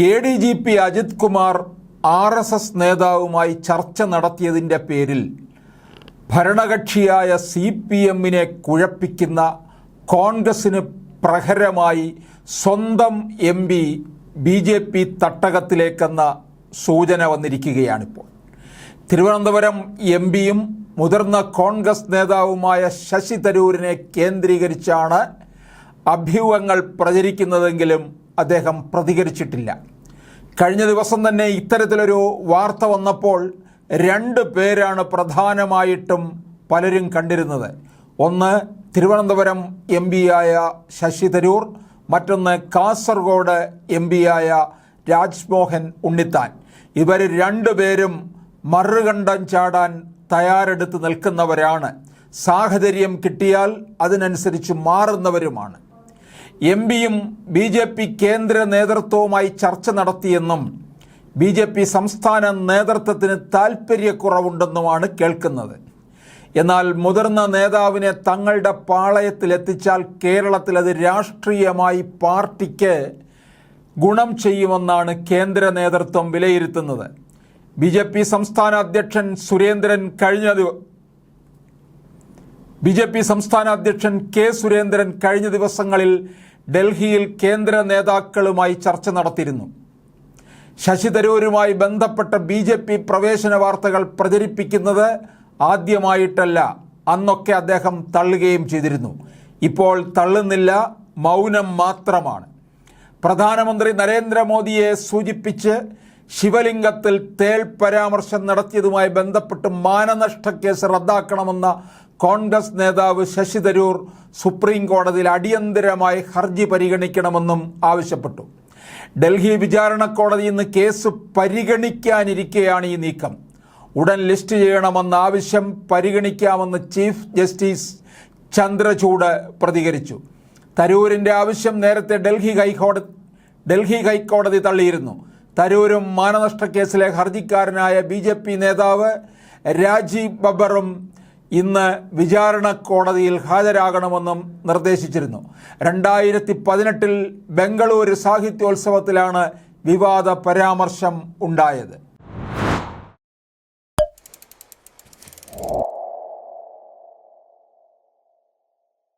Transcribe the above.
A D G P Ajith Kumar R S S നേതാവുമായി ചർച്ച നടത്തിയതിന്റെ പേരിൽ ഭരണകക്ഷിയായ സി പി എമ്മിനെ കുഴപ്പിക്കുന്ന കോൺഗ്രസിന് പ്രഹരമായി സ്വന്തം M P B J P തട്ടകത്തിലേക്കെന്ന സൂചന വന്നിരിക്കുകയാണിപ്പോൾ. തിരുവനന്തപുരം എം പിയും മുതിർന്ന കോൺഗ്രസ് നേതാവുമായ ശശി തരൂരിനെ കേന്ദ്രീകരിച്ചാണ് അഭ്യൂഹങ്ങൾ പ്രചരിക്കുന്നതെങ്കിലും അദ്ദേഹം പ്രതികരിച്ചിട്ടില്ല. കഴിഞ്ഞ ദിവസം തന്നെ ഇത്തരത്തിലൊരു വാർത്ത വന്നപ്പോൾ രണ്ട് പേരാണ് പ്രധാനമായിട്ടും പലരും കണ്ടിരുന്നത്. ഒന്ന് തിരുവനന്തപുരം എം പിയായ ശശി തരൂർ മറ്റൊന്ന് കാസർഗോഡ് എം പിയായ രാജ്മോഹൻ ഉണ്ണിത്താൻ. ഇവർ രണ്ടുപേരും മറുകണ്ഠം ചാടാൻ തയ്യാറെടുത്ത് നിൽക്കുന്നവരാണ്. സാഹചര്യം കിട്ടിയാൽ അതിനനുസരിച്ച് മാറുന്നവരുമാണ്. എം പിയും ബി ജെ പി കേന്ദ്ര നേതൃത്വവുമായി ചർച്ച നടത്തിയെന്നും ബി ജെ പി സംസ്ഥാന നേതൃത്വത്തിന് താൽപ്പര്യക്കുറവുണ്ടെന്നുമാണ് കേൾക്കുന്നത്. എന്നാൽ മുതിർന്ന നേതാവിനെ തങ്ങളുടെ പാളയത്തിലെത്തിച്ചാൽ കേരളത്തിൽ അത് രാഷ്ട്രീയമായി പാർട്ടിക്ക് ഗുണം ചെയ്യുമെന്നാണ് കേന്ദ്ര നേതൃത്വം വിലയിരുത്തുന്നത്. ബി ജെ പി സംസ്ഥാന അധ്യക്ഷൻ സുരേന്ദ്രൻ കഴിഞ്ഞ ബി ജെ പി സംസ്ഥാന അധ്യക്ഷൻ കെ സുരേന്ദ്രൻ കഴിഞ്ഞ ദിവസങ്ങളിൽ ഡൽഹിയിൽ കേന്ദ്ര നേതാക്കളുമായി ചർച്ച നടത്തിയിരുന്നു. ശശി തരൂരുമായി ബന്ധപ്പെട്ട ബി ജെ പി പ്രവേശന വാർത്തകൾ പ്രചരിപ്പിക്കുന്നത് ആദ്യമായിട്ടല്ല. അന്നൊക്കെ അദ്ദേഹം തള്ളുകയും ചെയ്തിരുന്നു. ഇപ്പോൾ തള്ളുന്നില്ല മൗനം മാത്രമാണ്. പ്രധാനമന്ത്രി നരേന്ദ്രമോദിയെ സൂചിപ്പിച്ച് ശിവലിംഗത്തിൽ തേൾ പരാമർശം നടത്തിയതുമായി ബന്ധപ്പെട്ട് മാനനഷ്ട കേസ് റദ്ദാക്കണമെന്ന കോൺഗ്രസ് നേതാവ് ശശി തരൂർ സുപ്രീം കോടതിയിൽ അടിയന്തരമായി ഹർജി പരിഗണിക്കണമെന്നും ആവശ്യപ്പെട്ടു. ഡൽഹി വിചാരണ കോടതി ഇന്ന് കേസ് പരിഗണിക്കാനിരിക്കെയാണ് ഈ നീക്കം. ഉടൻ ലിസ്റ്റ് ചെയ്യണമെന്ന ആവശ്യം പരിഗണിക്കാമെന്ന് ചീഫ് ജസ്റ്റിസ് ചന്ദ്രചൂഡ് പ്രതികരിച്ചു. തരൂരിന്റെ ആവശ്യം നേരത്തെ ഡൽഹി ഹൈക്കോടതി ഡൽഹി ഹൈക്കോടതി തള്ളിയിരുന്നു. തരൂരും മാനനഷ്ട കേസിലെ ഹർജിക്കാരനായ ബി നേതാവ് രാജീവ് ബബറും ഇന്ന് വിചാരണ കോടതിയിൽ ഹാജരാകണമെന്നും നിർദ്ദേശിച്ചിരുന്നു. രണ്ടായിരത്തി പതിനെട്ടിൽ ബംഗളൂരു സാഹിത്യോത്സവത്തിലാണ് വിവാദ പരാമർശം ഉണ്ടായത്.